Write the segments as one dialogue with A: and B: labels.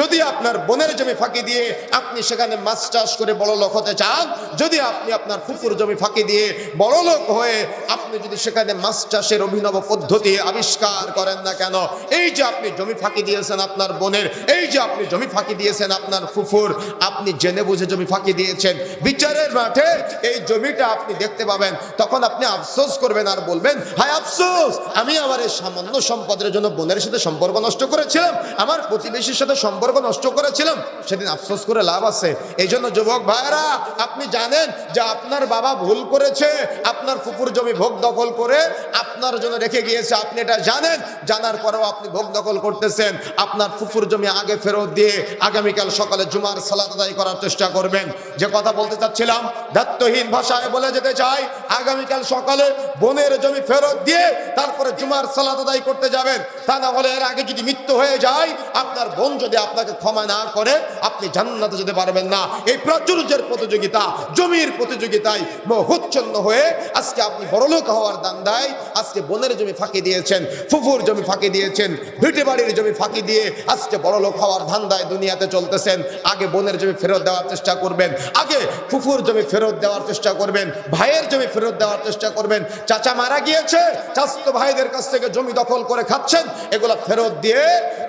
A: যদি আপনার বোনের জমি ফাঁকি দিয়ে আপনি সেখানে মাছ চাষ করে বড় লোক হতে চান, যদি আপনি আপনার ফুফুর জমি ফাঁকি দিয়ে বড় লোক হয়ে আপনি যদি সেখানে মাছ চাষের অভিনব পদ্ধতি আবিষ্কার করেন না কেন, এই যে আপনি জমি ফাঁকি দিয়েছেন আপনার বোনের, এই যে আপনি জমি ফাঁকি দিয়েছেন আপনার ফুফুর আপনি জেনে বুঝে জমি ফাঁকি দিয়েছেন, বিচারের মাঠে এই জমিটা আপনি দেখতে পাবেন, তখন আপনি আফসোস করবেন আর বলবেন, হায় আফসোস, আমি আমার এই সামান্য সম্পদের জন্য বোনের সাথে সম্পর্ক নষ্ট করেছিলাম, আমার প্রতিবেশীর সাথে সম্পর্ক নষ্ট করেছিলাম, সেদিন আফসোস করে লাভ আছে। এই জন্য যুবক ভাইরা আপনি জানেন যে আপনার বাবা ভুল করেছে, আপনার ফুফুর জমি ভোগ দখল করে আপনার জন্য রেখে গিয়েছে। আপনি এটা জানেন, জানার পরেও আপনি ভোগ দখল করতেছেন। আপনার ফুফুর জমি আগে ফেরত দিয়ে আগামীকাল সকালে জুমার সালাত আদায় করার চেষ্টা করবেন। যে কথা বলতে চাচ্ছিলাম, দায়িত্বহীন ভাষায় বলে যেতে চাই, আগামীকাল সকালে বোনের জমি ফেরত দিয়ে তারপরে জুমার সালাত আদায় করতে যাবেন। তা না হলে এর আগে যদি মৃত্যু হয়ে যায়, আপনার বোন যদি আপনাকে ক্ষমা না করে আপনি জান্নাতে যেতে পারবেন না। এই প্রাচুর্যের প্রতিযোগিতা, জমির প্রতিযোগিতায় মোহচ্ছন্ন হয়ে আজকে আপনি বড়লোক হওয়ার দান্দায় আজকে বোনের জমি ফাঁকি দিয়েছেন, ফুফুর জমি ফাঁকি দিয়েছেন ভিটে বাড়ির জমি ফাঁকি দিয়ে আজকে বড়লোক হওয়ার ধান্দায় দুনিয়াতে চলতেছেন। আগে বোনের জমি ফেরত দেওয়ার চেষ্টা করবেন, আগে ফুফুর জমি ফেরত দেওয়ার চেষ্টা করবেন, ভাইয়ের জমি ফেরত দেওয়ার চেষ্টা করবেন। চাচা মারা গিয়েছে চাস্ত ভাইদের কাছ থেকে জমি দখল করে খাচ্ছেন, এগুলো ফেরত দিয়ে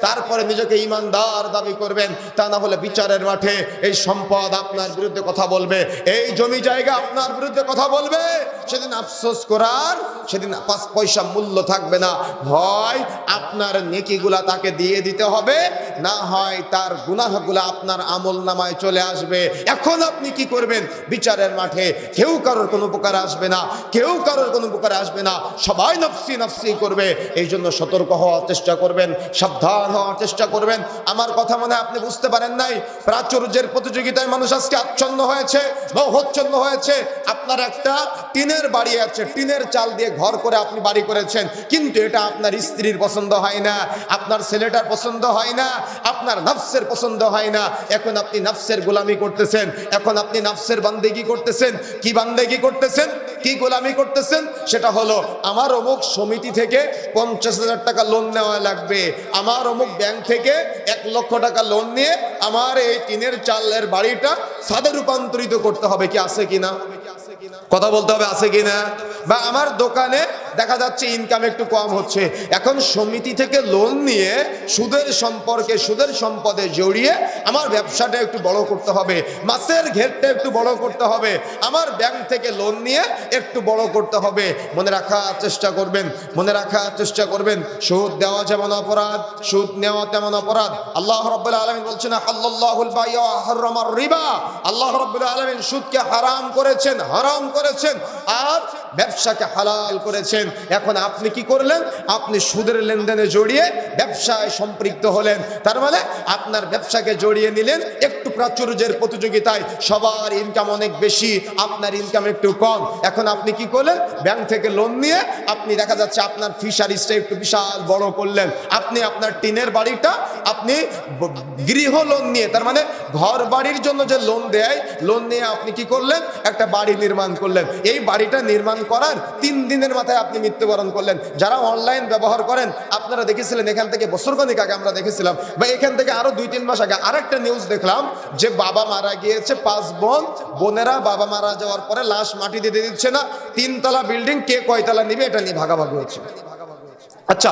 A: তারপরে নিজেকে ইমানদার দাবি করবেন, তা না হলে বিচারের মাঠে এই সম্পদ আপনার বিরুদ্ধে কথা বলবে। এই জমি জায়গা আপনার বিরুদ্ধে কথা বলবে। সেদিন আফসোস করার, সেদিন পাঁচ পয়সা মূল্য থাকবে না। হয় আপনার নেকিগুলা তাকে দিয়ে দিতে হবে, না হয় তার গুনাহগুলা আপনার আমল নামায় চলে আসবে। এখন আপনি কি করবেন? বিচারের মাঠে কেউ কারোর কোনো উপকার আসবে না, কেউ কারোর কোনো উপকার আসবে না। সবাই নফসি নফসি করবে এই জন্য সতর্ক হওয়ার চেষ্টা করবেন, সাবধান হওয়ার চেষ্টা করবেন। আমার কথা মনে আপনি বুঝতে পারেন নাই। প্রাচুর্যের প্রতিযোগিতায় মানুষ আজকে আচ্ছন্ন হয়েছে হচ্ছন্ন হয়েছে। আপনার একটা টিনের বাড়ি আছে, টিনের চাল দিয়ে ঘর করে আপনি বাড়ি করেছেন। কিন্তু এটা আপনার স্ত্রীর পছন্দ হয় না, আপনার ছেলেটার পছন্দ হয় না, আপনার নফসের পছন্দ হয় না। এখন আপনি নফসের গোলামি করতেছেন, এখন আপনি নফসের বান্দেগি করতেছেন। কি বান্দেগি করতেছেন? কি গোলামি করতেছেন? সেটা হলো, আমার অমুক সমিতি থেকে পঞ্চাশ হাজার টাকা লোন নেওয়া লাগবে, আমার অমুক ব্যাংক থেকে এক লক্ষ টাকা লোন নিয়ে আমার এই টিনের চালের বাড়িটা সাদে রূপান্তরিত করতে হবে কি আছে কিনা? কথা বলতে হবে আছে কিনা? বা আমার দোকানে দেখা যাচ্ছে ইনকাম একটু কম হচ্ছে। এখন সমিতি থেকে লোন নিয়ে সুদের সম্পর্কে, সুদের সম্পদে জড়িয়ে আমার ব্যবসাটা একটু বড় করতে হবে। মাছের ঘেরটা একটু বড় করতে হবে। আমার ব্যাংক থেকে লোন নিয়ে একটু বড় করতে হবে। মনে রাখার চেষ্টা করবেন, মনে রাখার চেষ্টা করবেন। সুদ দেওয়া যেমন অপরাধ, সুদ নেওয়া তেমন অপরাধ। আল্লাহ রব্বুল্লাহ আলমিন বলছেন আল্লাহুল রিবা। আল্লাহ রব্বুল্লাহ আলমিন সুদকে হারাম করেছেন হারাম করেছেন। আর ব্যবসাকে হালাল করেছেন। এখন আপনি কি করলেন? আপনি সুদের লেনদেনে জড়িয়ে ব্যবসায় সম্পৃক্ত হলেন। তার মানে আপনার ব্যবসাকে জড়িয়ে নিলেন একটু প্রাচুর্যের প্রতিযোগিতায়। সবার ইনকাম অনেক বেশি, আপনার ইনকাম একটু কম। এখন আপনি কি করলেন? ব্যাংক থেকে লোন নিয়ে আপনি দেখা যাচ্ছে আপনার ফিশারিজটা একটু বিশাল বড় করলেন। আপনি আপনার টিনের বাড়িটা আপনি গৃহ লোন নিয়ে, তার মানে ঘর বাড়ির জন্য যে লোন দেয় লোন নিয়ে আপনি কি করলেন? একটা বাড়ি নির্মাণ করলেন। এই বাড়িটা নির্মাণ করার তিন দিনের মাথায় আপনি মৃত্যুবরণ করলেন। যারা অনলাইন ব্যবহার করেন, আপনারা দেখেছিলেন এখান থেকে বছর খানিক আগে আমরা দেখেছিলাম বা এখান থেকে আরও দুই তিন মাস আগে আরেকটা নিউজ দেখলাম যে বাবা মারা গিয়েছে পাঁচ বোন। বোনেরা বাবা মারা যাওয়ার পরে লাশ মাটি দিতে দিচ্ছে না। তিনতলা বিল্ডিং কে কয়তলা নিবে এটা নিয়ে ভাগাভাগি হচ্ছে। আচ্ছা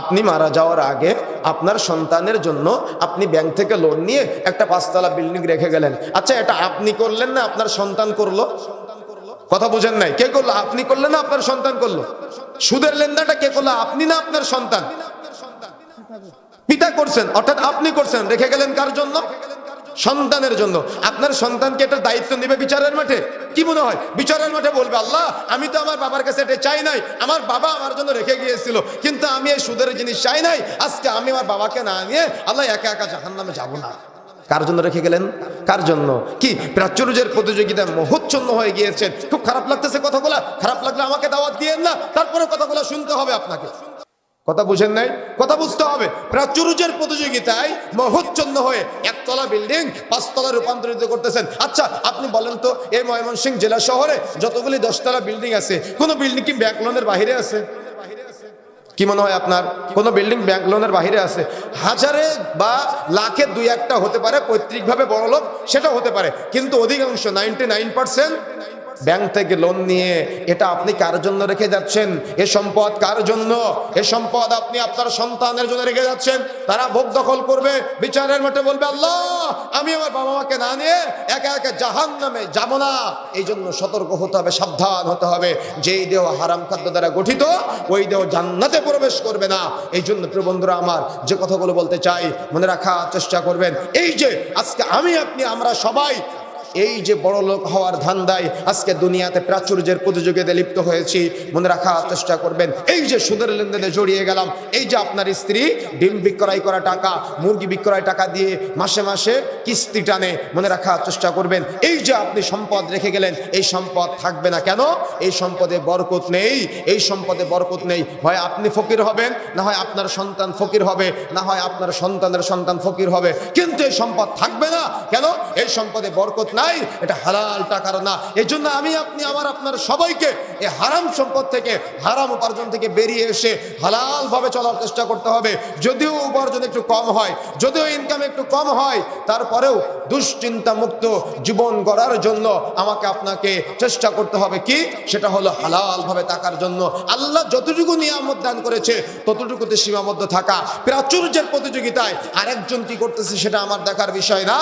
A: আপনি মারা যাওয়ার আগে আপনার সন্তানের জন্য আপনি ব্যাংক থেকে লোন নিয়ে একটা পাঁচতলা বিল্ডিং রেখে গেলেন। আচ্ছা এটা আপনি করলেন না আপনার সন্তান করল? কথা বুঝেন নাই। কে করল? আপনি করলেন না আপনার সন্তান করল? সুদের লেনদেনটা কে করল? আপনি না আপনার সন্তান? পিতা করছেন, অর্থাৎ আপনি করছেন। রেখে গেলেন কার জন্য? সন্তানের জন্য। আপনার সন্তানকে এটা দায়িত্ব নেবে বিচারের মাঠে। কি মনে হয়? বিচারের মাঠে বলবে, আল্লাহ, আমি তো আমার বাবার কাছে এটা চাই নাই। আমার বাবা আমার জন্য রেখে গিয়েছিল। কিন্তু আমি এই সুদের জিনিস চাই নাই। আজকে আমি আমার বাবাকে না নিয়ে আল্লাহ একা একা জাহান নামে যাব না। কার জন্য রেখে গেলেন? কার জন্য? কি, প্রাচুর্যের প্রতিযোগিতায় মহচ্ছন্ন হয়ে গিয়েছেন খুব খারাপ লাগতেছে কথাগুলা। খারাপ লাগলে আমাকে দাওয়াত দিয়েন না তারপরে কথাগুলো শুনতে হবে আপনাকে। কথা বুঝেন নাই? কথা বুঝতে হবে। প্রাচুর্যের প্রতিযোগিতায় মহচ্ছন্ন হয়ে একতলা বিল্ডিং পাঁচতলা রূপান্তরিত করতেছেন। আচ্ছা আপনি বলেন তো, এই ময়মনসিংহ জেলা শহরে যতগুলি দশতলা বিল্ডিং আছে, কোনো বিল্ডিং কি ব্যাংক লোনের বাহিরে আছে? কি মনে হয় আপনার? কোনো বিল্ডিং ব্যাংক লোনের বাহিরে আছে? হাজারে বা লাখে দুই একটা হতে পারে, পৈতৃকভাবে বড় লোক সেটা হতে পারে। কিন্তু অধিকাংশ নাইনটি নাইন পার্সেন্ট ব্যাংক থেকে লোন নিয়ে এটা আপনি কার জন্য রেখে যাচ্ছেন? এ সম্পদ কার জন্য? এ সম্পদ আপনি আপনার সন্তানের জন্য রেখে যাচ্ছেন। তারা ভোগ দখল করবে, বিচারের মাঠে বলবে, আল্লাহ, আমি আমার বাবা মাকে না নিয়ে একা একা জাহান নামে যাব না। এই জন্য সতর্ক হতে হবে, সাবধান হতে হবে। যেই দেহ হারাম খাদ্য দ্বারা গঠিত, ওই দেহ জান্নাতে প্রবেশ করবে না। এই জন্য প্রিয় বন্ধুরা আমার, যে কথাগুলো বলতে চাই, মনে রাখার চেষ্টা করবেন। এই যে, আজকে আমি আপনি, আমরা সবাই এই যে বড় লোক হওয়ার ধান্দায় আজকে দুনিয়াতে প্রাচুর্যের প্রতিযোগিতায় লিপ্ত হয়েছি, মনে রাখার চেষ্টা করবেন। এই যে সুদের লেনদেনে জড়িয়ে গেলাম, এই যে আপনার স্ত্রী ডিম বিক্রয় করা টাকা, মুরগি বিক্রয় টাকা দিয়ে মাসে মাসে কিস্তি টানে, মনে রাখার চেষ্টা করবেন। এই যে আপনি সম্পদ রেখে গেলেন, এই সম্পদ থাকবে না কেন? এই সম্পদে বরকত নেই, এই সম্পদে বরকত নেই। হয় আপনি ফকির হবেন, না হয় আপনার সন্তান ফকির হবে, না হয় আপনার সন্তানের সন্তান ফকির হবে। কিন্তু এই সম্পদ থাকবে না কেন? এই সম্পদে বরকত নাই, এটা হালাল টাকার না। এই জন্য আমি আপনি, আমার আপনার সবাইকে এই হারাম সম্পদ থেকে, হারাম উপার্জন থেকে বেরিয়ে এসে হালাল ভাবে চলার চেষ্টা করতে হবে। যদিও উপার্জন একটু কম হয়, যদিও ইনকাম একটু কম হয়, তারপরেও দুশ্চিন্তা মুক্ত জীবন গড়ার জন্য আমাকে আপনাকে চেষ্টা করতে হবে। কি? সেটা হলো হালাল ভাবে থাকার জন্য। আল্লাহ যতটুকু নিয়ামত দান করেছে, ততটুকুতে সীমাবদ্ধ থাকা। প্রাচুর্যের প্রতিযোগিতায় আরেকজন কি করতেছে সেটা আমার দেখার বিষয় না।